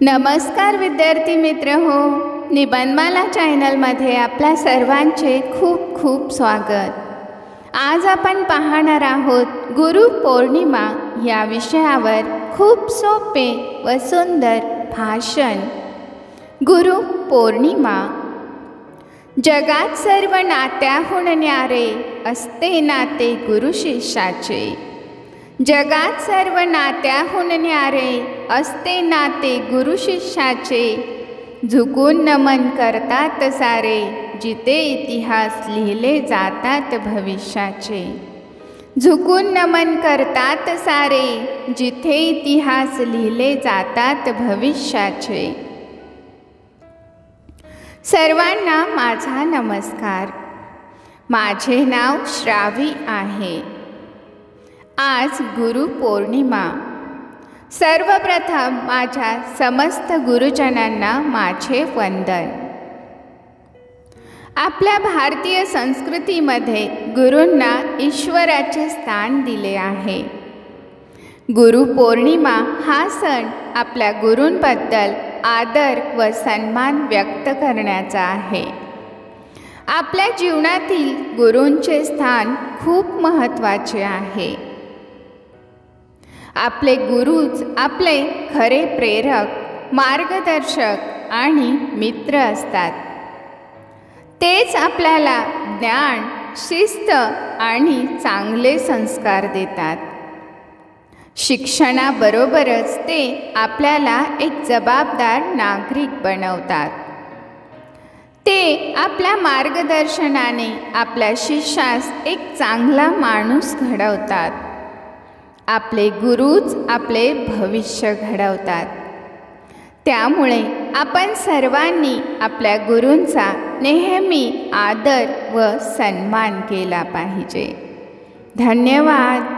नमस्कार विद्यार्थी मित्र हो. निबंधमाला चॅनलमध्ये आपल्या सर्वांचे खूप खूप स्वागत. आज आपण पाहणार आहोत गुरुपौर्णिमा या विषयावर खूप सोपे व सुंदर भाषण. गुरुपौर्णिमा जगात सर्व नात्याहून न्यारे असते नाते गुरु शिष्याचे. जगात सर्व नात्याहून न्यारे असते नाते गुरु शिष्याचे. झुकून नमन करतात सारे जिथे इतिहास लिहिले जातात भविष्याचे. झुकून नमन करतात सारे जिथे इतिहास लिहिले जातात भविष्याचे. सर्वांना माझा नमस्कार. माझे नाव श्रावी आहे. आज गुरुपौर्णिमा सर्वप्रथम माझ्या समस्त गुरुजनांना माझे वंदन. आपल्या भारतीय संस्कृतीमध्ये गुरूंना ईश्वराचे स्थान दिले आहे. गुरुपौर्णिमा हा सण आपल्या गुरूंबद्दल आदर व सन्मान व्यक्त करण्याचा आहे. आपल्या जीवनातील गुरूंचे स्थान खूप महत्त्वाचे आहे. आपले गुरुच आपले खरे प्रेरक मार्गदर्शक आणि मित्र असतात. तेच आपल्याला ज्ञान शिस्त आणि चांगले संस्कार देतात. शिक्षणाबरोबरच ते आपल्याला एक जबाबदार नागरिक बनवतात. ते आपल्या मार्गदर्शनाने आपल्या शिष्यास एक चांगला माणूस घडवतात. आपले गुरुच आपले भविष्य घडवतात. त्यामुळे आपण सर्वांनी आपल्या गुरूंचा नेहमी आदर व सन्मान केला पाहिजे. धन्यवाद.